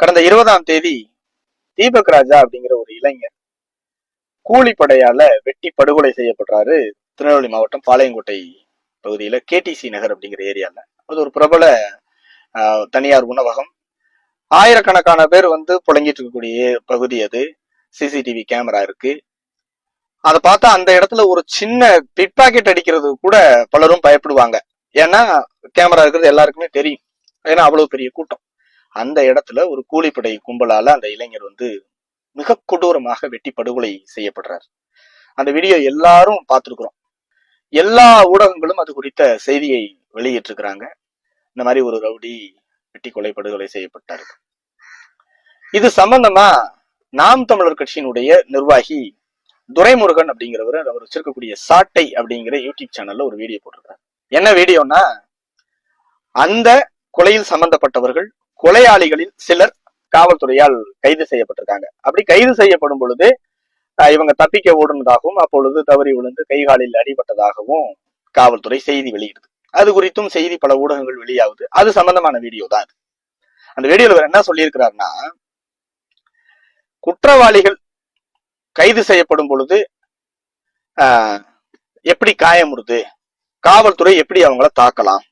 கடந்த இருபதாம் தேதி தீபக் ராஜா அப்படிங்கிற ஒரு இளைஞர் கூலிப்படையால வெட்டி படுகொலை செய்யப்படுறாரு திருநெல்வேலி மாவட்டம் பாளையங்கோட்டை பகுதியில கேடிசி நகர் அப்படிங்கிற ஏரியால. அது ஒரு பிரபல தனியார் உணவகம். ஆயிரக்கணக்கான பேர் வந்து புழங்கிட்டு இருக்கக்கூடிய பகுதி அது. சிசிடிவி கேமரா இருக்கு. அதை பார்த்தா அந்த இடத்துல ஒரு சின்ன பிட் பாக்கெட் அடிக்கிறது கூட பலரும் பயப்படுவாங்க. ஏன்னா கேமரா இருக்கிறது எல்லாருக்குமே தெரியும். ஏன்னா அவ்வளவு பெரிய கூட்டம். அந்த இடத்துல ஒரு கூலிப்படை கும்பலால அந்த இளைஞர் வந்து மிக கொடூரமாக வெட்டி படுகொலை செய்யப்படுறார். அந்த வீடியோ எல்லாரும் பார்த்துருக்குறோம். எல்லா ஊடகங்களும் அது குறித்த செய்தியை வெளியிட்டிருக்கிறாங்க. இந்த மாதிரி ஒரு ரவுடி வெட்டி கொலை படுகொலை செய்யப்பட்டார். இது சம்பந்தமா நாம் தமிழர் கட்சியினுடைய நிர்வாகி துரைமுருகன் அப்படிங்கிறவர் அவர் வச்சிருக்கக்கூடிய சாட்டை அப்படிங்கிற யூடியூப் சேனல்ல ஒரு வீடியோ போட்டிருக்காரு என்ன வீடியோனா அந்த கொலையில் சம்பந்தப்பட்டவர்கள் கொலையாளிகளில் சிலர் காவல்துறையால் கைது செய்யப்பட்டிருக்காங்க. அப்படி கைது செய்யப்படும் பொழுது அஹ், இவங்க தப்பிக்க ஓடுனதாகவும் அப்பொழுது தவறி விழுந்து கைகாலில் அடிபட்டதாகவும் காவல்துறை செய்தி வெளியிடுது. அது குறித்தும் செய்தி பல ஊடகங்கள் வெளியாகுது. அது சம்பந்தமான வீடியோ தான் அது. அந்த வீடியோல இவர் என்ன சொல்லியிருக்கிறாருன்னா குற்றவாளிகள் கைது செய்யப்படும் பொழுது ஆஹ், எப்படி காயமுறுது காவல்துறை எப்படி அவங்கள தாக்கலாம்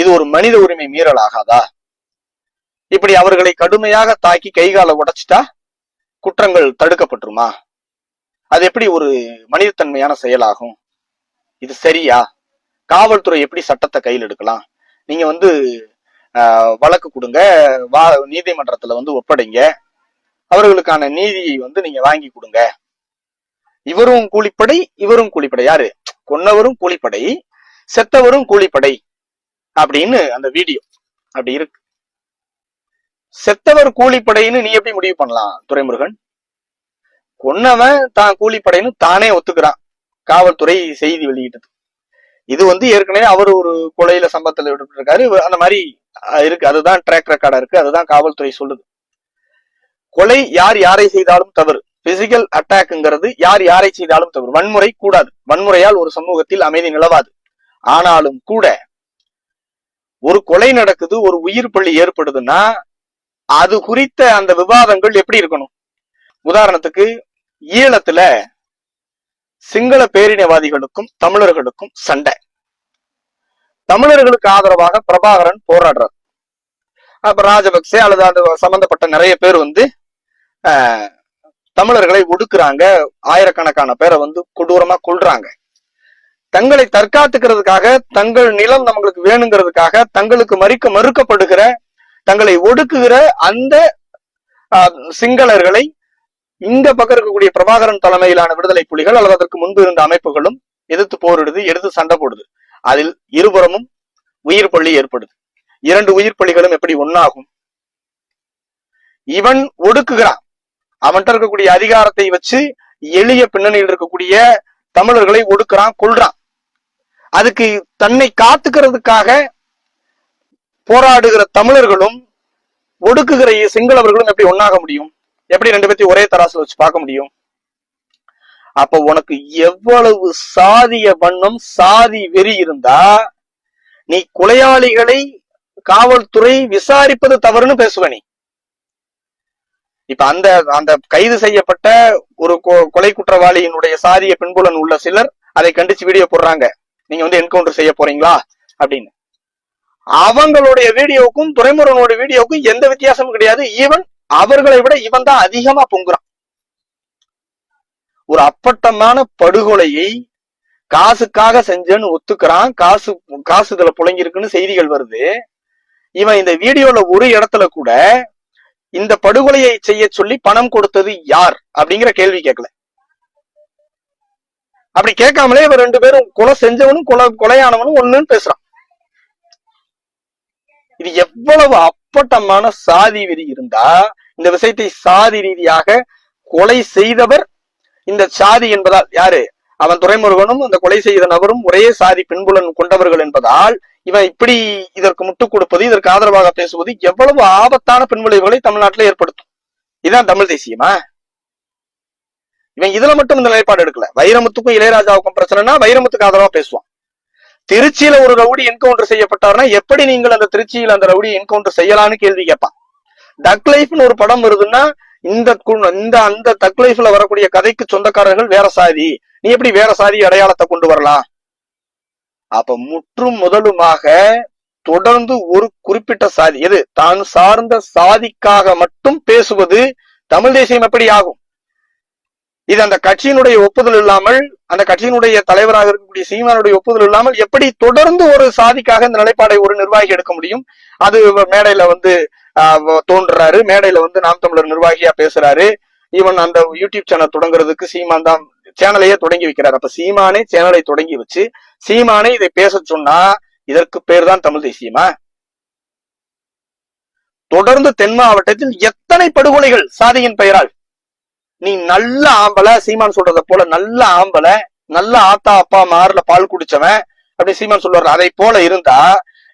இது ஒரு மனித உரிமை மீறல் ஆகாதா இப்படி அவர்களை கடுமையாக தாக்கி கைகால உடைச்சிட்டா குற்றங்கள் தடுக்கப்பட்டுருமா? அது எப்படி ஒரு மனிதத்தன்மையான செயலாகும்? இது சரியா? காவல்துறை எப்படி சட்டத்தை கையில் எடுக்கலாம்? நீங்க வந்து ஆஹ், வழக்கு கொடுங்க வா நீதிமன்றத்துல வந்து ஒப்படைங்க. அவர்களுக்கான நீதியை வந்து நீங்க வாங்கி கொடுங்க. இவரும் கூலிப்படை இவரும் கூலிப்படை. யாரு? கொன்னவரும் கூலிப்படை செத்தவரும் கூலிப்படை. அப்படின்னு அந்த வீடியோ. அப்படி இருக்கு. செத்தவர் கூலிப்படைன்னு நீ எப்படி முடிவு பண்ணலாம் துரைமுருகன்? கொன்னவன் தான் கூலிப்படைன்னு தானே ஒத்துக்கிறான் காவல்துறை செய்தி வெளியிட்டது. இது வந்து ஏற்கனவே அவர் ஒரு கொலையில சம்பவத்தில் இருக்காரு அந்த மாதிரி இருக்கு. அதுதான் ட்ராக் ரெக்கார்டா இருக்கு. அதுதான் காவல்துறை சொல்லுது. கொலை யார் யாரை செய்தாலும் தவறு. பிசிக்கல் அட்டாக்ங்கிறது யார் யாரை செய்தாலும் தவறு. வன்முறை கூடாது. வன்முறையால் ஒரு சமூகத்தில் அமைதி நிலவாது. ஆனாலும் கூட ஒரு கொலை நடக்குது ஒரு உயிர் பள்ளி ஏற்படுதுன்னா அது குறித்த அந்த விவாதங்கள் எப்படி இருக்கணும்? உதாரணத்துக்கு ஈழத்துல சிங்கள பேரினவாதிகளுக்கும் தமிழர்களுக்கும் சண்டை. தமிழர்களுக்கு ஆதரவாக பிரபாகரன் போராடுறார். அப்ப ராஜபக்சே அல்லது அந்த சம்பந்தப்பட்ட நிறைய பேர் வந்து ஆஹ், தமிழர்களை ஒடுக்குறாங்க. ஆயிரக்கணக்கான பேரை வந்து கொடூரமா கொள்றாங்க தங்களை தற்காத்துக்கிறதுக்காக தங்கள் நிலம் நம்மளுக்கு வேணுங்கிறதுக்காக தங்களுக்கு மறிக்க மறுக்கப்படுகிற தங்களை ஒடுக்குகிற அந்த ஆஹ், சிங்களர்களை இங்க பக்கம் இருக்கக்கூடிய பிரபாகரன் தலைமையிலான விடுதலை புலிகள் அல்லது அதற்கு முன்பு இருந்த அமைப்புகளும் எதிர்த்து போரிடுது எடுத்து சண்டை போடுது. அதில் இருபுறமும் உயிர் பள்ளி ஏற்படுது. இரண்டு உயிர் பள்ளிகளும் எப்படி ஒன்னாகும் இவன் ஒடுக்குகிறான். அவன்கிட்ட இருக்கக்கூடிய அதிகாரத்தை வச்சு எளிய பின்னணியில் இருக்கக்கூடிய தமிழர்களை ஒடுக்குறான் கொல்றான். அதுக்கு தன்னை காத்துக்கிறதுக்காக போராடுகிற தமிழர்களும் ஒடுக்குகிற சிங்களவர்களும் எப்படி ஒன்னாக முடியும்? எப்படி ரெண்டு பேர்த்தையும் ஒரே தராசுல வச்சு பார்க்க முடியும்? அப்ப உனக்கு எவ்வளவு சாதிய வண்ணம் சாதி வெறி இருந்தா நீ கொலையாளிகளை காவல்துறை விசாரிப்பது தவறுன்னு பேசுவ நீ. இப்ப அந்த அந்த கைது செய்யப்பட்ட ஒரு கொ- கொலை குற்றவாளியினுடைய சாதிய பின்புலன் உள்ள சிலர் அதை கண்டிச்சு வீடியோ போடுறாங்க. நீங்க வந்து என்கவுண்டர் செய்ய போறீங்களா? அப்படின்னு. அவங்களுடைய வீடியோவுக்கும் துறைமுருகனோட வீடியோவுக்கும் எந்த வித்தியாசமும் கிடையாது. ஈவன் அவர்களை விட இவன் தான் அதிகமா பொங்குறான். ஒரு அப்பட்டமான படுகொலையை காசுக்காக செஞ்சேன்னு ஒத்துக்கிறான். காசு காசு இதுல புழங்கிருக்குன்னு செய்திகள் வருது. இவன் இந்த வீடியோல ஒரு இடத்துல கூட இந்த படுகொலையை செய்ய சொல்லி பணம் கொடுத்தது யார்? அப்படிங்கிற கேள்வி கேட்கல. அப்படி கேட்காமலே இவர் ரெண்டு பேரும் கொலை செஞ்சவனும் கொலை கொலையானவனும் ஒண்ணுன்னு பேசுறான். இது எவ்வளவு அப்பட்டமான சாதி விதி இருந்தா இந்த விஷயத்தை சாதி ரீதியாக கொலை செய்தவர் இந்த சாதி என்பதால் யாரு? அவன் துறைமுருகனும் அந்த கொலை செய்த நபரும் ஒரே சாதி பின்புலன் கொண்டவர்கள் என்பதால் இவன் இப்படி இதற்கு முட்டுக் கொடுப்பது இதற்கு ஆதரவாக பேசுவது எவ்வளவு ஆபத்தான பின்விளைவுகளை தமிழ்நாட்டில் ஏற்படுத்தும். இதான் தமிழ் தேசியமா? இவன் இதுல மட்டும் இந்த நிலைப்பாடு எடுக்கல. வைரமுத்துக்கும் இளையராஜாவுக்கும் பிரச்சனைனா வைரமுத்துக்கு ஆதரவா பேசுவான். திருச்சியில ஒரு ரவுடி என்கவுண்டர் செய்யப்பட்டார்னா எப்படி நீங்கள் அந்த திருச்சியில அந்த ரவுடி என்கவுண்டர் செய்யலாம்னு கேள்வி கேட்பான். டக் லைஃப்னு ஒரு படம் வருதுன்னா இந்த இந்த அந்த டக் லைஃப்ல வரக்கூடிய கதைக்கு சொந்தக்காரர்கள் வேற சாதி. நீ எப்படி வேற சாதி அடையாளத்தை கொண்டு வரலாம்? அப்ப முற்றும் முதலுமாக தொடர்ந்து ஒரு குறிப்பிட்ட சாதி. எது? தான் சார்ந்த சாதிக்காக மட்டும் பேசுவது தமிழ் தேசியம் எப்படி ஆகும்? இது அந்த கட்சியினுடைய ஒப்புதல் இல்லாமல் அந்த கட்சியினுடைய தலைவராக இருக்கக்கூடிய சீமானுடைய ஒப்புதல் இல்லாமல் எப்படி தொடர்ந்து ஒரு சாதிக்காக இந்த நிலைப்பாடை ஒரு நிர்வாகி எடுக்க முடியும்? அது மேடையில வந்து ஆஹ், தோன்றுறாரு. மேடையில வந்து நாம் தமிழர் நிர்வாகியா பேசுறாரு. ஈவன் அந்த யூடியூப் சேனல் தொடங்குறதுக்கு சீமான் தான் சேனலையே தொடங்கி வைக்கிறார். அப்ப சீமானே சேனலை தொடங்கி வச்சு சீமானே இதை பேச சொன்னா இதற்கு பேர் தான் தமிழ் தேசியமா? தொடர்ந்து தென் மாவட்டத்தில் எத்தனை படுகொலைகள் சாதியின் பெயரால் நீ நல்ல ஆம்பளை சீமான் சொல்றத போல நல்ல ஆம்பளை நல்ல ஆத்தா அப்பா மாறுல பால் குடிச்சவன் அப்படி சீமான் சொல்லுவார். அதை போல இருந்தா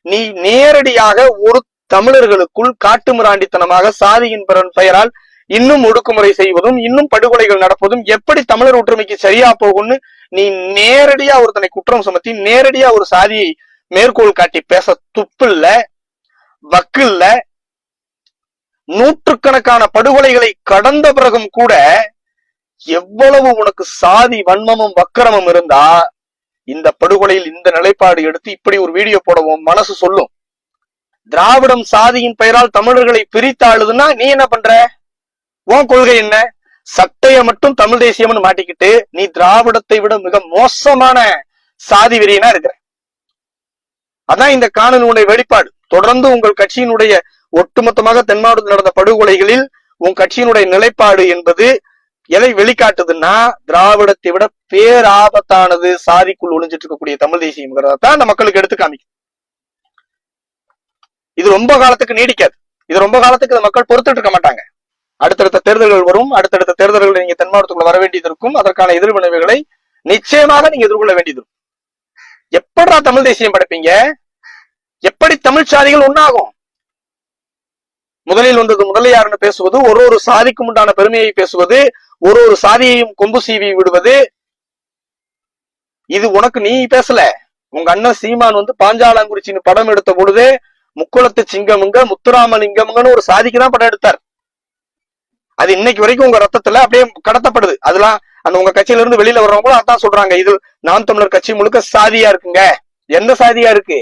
நீ நேரடியாக ஒரு தமிழர்களுக்குள் காட்டுமிராண்டித்தனமாக சாதியின் பிறன் பெயரால் இன்னும் ஒடுக்குமுறை செய்வதும் இன்னும் படுகொலைகள் நடப்பதும் எப்படி தமிழர் ஒற்றுமைக்கு சரியா போகும்னு நீ நேரடியா ஒருத்தனை குற்றம் சுமத்தி நேரடியா ஒரு சாதியை மேற்கோள் காட்டி பேச துப்பு இல்ல வக்கில்ல நூற்றுக்கணக்கான படுகொலைகளை கடந்த பிறகும் கூட எவ்வளவு உனக்கு சாதி வன்மமும் வக்கரமும் இருந்தா இந்த படுகொலையில் இந்த நிலைப்பாடு எடுத்து இப்படி ஒரு வீடியோ போடவும் மனசு சொல்லும். திராவிடம் சாதியின் பெயரால் தமிழர்களை பிரித்தாளுதுன்னா நீ என்ன பண்ற? உன் கொள்கை என்ன? சட்டைய மட்டும் தமிழ் தேசியம்னு மாட்டிக்கிட்டு நீ திராவிடத்தை விட மிக மோசமான சாதி வெறியனா இருக்கிற. அதான் இந்த காணொலியுடைய வெளிப்பாடு. தொடர்ந்து உங்கள் கட்சியினுடைய ஒட்டுமொத்தமாக தென் மாவட்டத்தில் நடந்த படுகொலைகளில் உன் கட்சியினுடைய நிலைப்பாடு என்பது எதை வெளிக்காட்டுதுன்னா திராவிடத்தை விட பேராபத்தானது சாதிக்குள் ஒளிஞ்சிட்டு இருக்கக்கூடிய தமிழ் தேசியம்ங்கிறத தான் அந்த மக்களுக்கு எடுத்து காமிக்கும் இது ரொம்ப காலத்துக்கு நீடிக்காது. இது ரொம்ப காலத்துக்கு இந்த மக்கள் பொறுத்துட்டு இருக்க மாட்டாங்க. அடுத்தடுத்த தேர்தல்கள் வரும். அடுத்தடுத்த தேர்தல்கள் நீங்க தென் மாவட்டத்துக்குள்ள வர வேண்டியது இருக்கும். அதற்கான எதிர்விளைவுகளை நிச்சயமாக நீங்க எதிர்கொள்ள வேண்டியது இருக்கும். எப்படா தமிழ் தேசியம் படைப்பீங்க? எப்படி தமிழ் சாதிகள் ஒன்னாகும் முதலில் வந்தது முதலியார்னு பேசுவது ஒரு ஒரு சாதிக்கும் உண்டான பெருமையை பேசுவது ஒரு ஒரு சாதியையும் கொம்பு சீவி விடுவது. இது உனக்கு நீ பேசல. உங்க அண்ணன் சீமான் வந்து பாஞ்சாலங்குறிச்சின்னு படம் எடுத்த பொழுதே முக்குளத்து சிங்கமுங்க முத்துராமலிங்கம்ங்கன்னு ஒரு சாதிக்கு தான் படம் எடுத்தார். அது இன்னைக்கு வரைக்கும் உங்க ரத்தத்துல அப்படியே கடத்தப்படுது. அதெல்லாம் அந்த உங்க கட்சியில இருந்து வெளியில வர்றவங்களும் அதான் சொல்றாங்க. இது நாம் தமிழர் கட்சி முழுக்க சாதியா இருக்குங்க. எந்த சாதியா இருக்கு?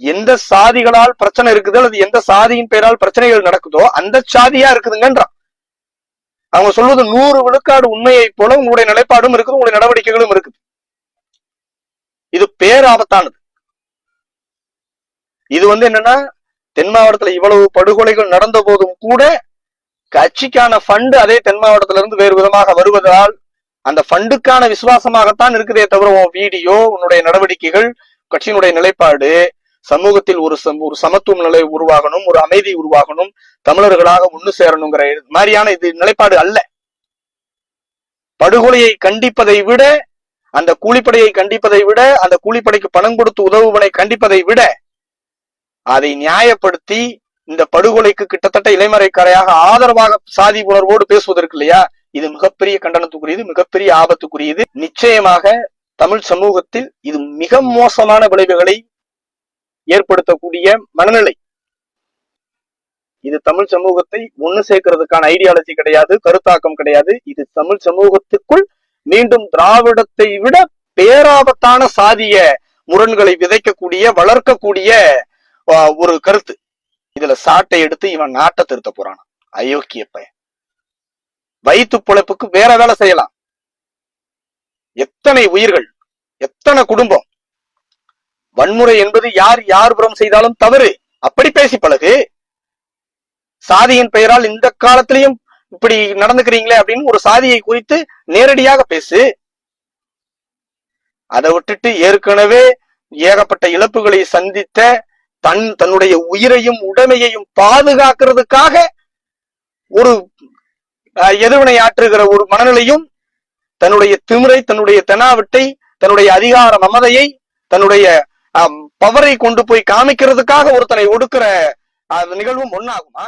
எந்த சாதிகளால் பிரச்சனை இருக்குது அல்லது எந்த சாதியின் பெயரால் பிரச்சனைகள் நடக்குதோ அந்த சாதியா இருக்குதுங்கன்றான். அவங்க சொல்வது நூறு விழுக்காடு உண்மையை போல உங்களுடைய நிலைப்பாடும் இருக்குது உங்களுடைய நடவடிக்கைகளும் இருக்குது. இது பேராபத்தானது. இது வந்து என்னன்னா தென் மாவட்டத்துல இவ்வளவு படுகொலைகள் நடந்த போதும் கூட கட்சிக்கான ஃபண்டு அதே தென் மாவட்டத்துல இருந்து வேறு விதமாக வருவதால் அந்த ஃபண்டுக்கான விசுவாசமாகத்தான் இருக்குதே தவிர உன் வீடியோ உன்னுடைய நடவடிக்கைகள் கட்சியினுடைய நிலைப்பாடு சமூகத்தில் ஒரு ஒரு சமத்துவம் நிலை உருவாகணும் ஒரு அமைதி உருவாகணும் தமிழர்களாக ஒண்ணு சேரணுங்கிற மாதிரியான இது நிலைப்பாடு அல்ல. படுகொலையை கண்டிப்பதை விட அந்த கூலிப்படையை கண்டிப்பதை விட அந்த கூலிப்படைக்கு பணம் கொடுத்து உதவுவனை கண்டிப்பதை விட அதை நியாயப்படுத்தி இந்த படுகொலைக்கு கிட்டத்தட்ட இளைமறைக்கரையாக ஆதரவாக சாதி உணர்வோடு பேசுவதற்கு இல்லையா? இது மிகப்பெரிய கண்டனத்துக்குரியது மிகப்பெரிய ஆபத்துக்குரியது. நிச்சயமாக தமிழ் சமூகத்தில் இது மிக மோசமான விளைவுகளை ஏற்படுத்தக்கூடிய மனநிலை. இது தமிழ் சமூகத்தை ஒண்ணு சேர்க்கறதுக்கான ஐடியாலஜி கிடையாது கருத்தாக்கம் கிடையாது. இது தமிழ் சமூகத்துக்குள் மீண்டும் திராவிடத்தை விட பேராபத்தான சாதிய முரண்களை விதைக்கக்கூடிய வளர்க்கக்கூடிய ஒரு கருத்து. இதுல சாட்டை எடுத்து இவன் நாட்டை திருத்த போறான் அயோக்கிய பையன். வயிற்று பொழைப்புக்கு வேற வேலை செய்யலாம். எத்தனை உயிர்கள் எத்தனை குடும்பம் வன்முறை என்பது யார் யார் புறம் செய்தாலும் தவறு. அப்படி பேசி பழகு. சாதியின் பெயரால் இந்த காலத்திலையும் இப்படி நடந்துக்கிறீங்களே அப்படின்னு ஒரு சாதியை குறித்து நேரடியாக பேசு. அதை விட்டுட்டு ஏற்கனவே ஏகப்பட்ட இழப்புகளை சந்தித்த தன் தன்னுடைய உயிரையும் உடைமையையும் பாதுகாக்கிறதுக்காக ஒரு அஹ், எதிர்வினை ஆற்றுகிற ஒரு மனநிலையும் தன்னுடைய திமிரை தன்னுடைய தெனாவட்டை தன்னுடைய அதிகார மமதையை தன்னுடைய பவரை கொண்டு போய் காமிக்கிறதுக்காக ஒருத்தனை ஒடுக்குற அந்த நிகழ்வும் ஒன்னாகுமா